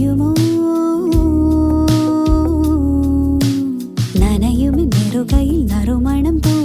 நனையுமோ? நனையுமின் நெருகையில் நறுமணம் போ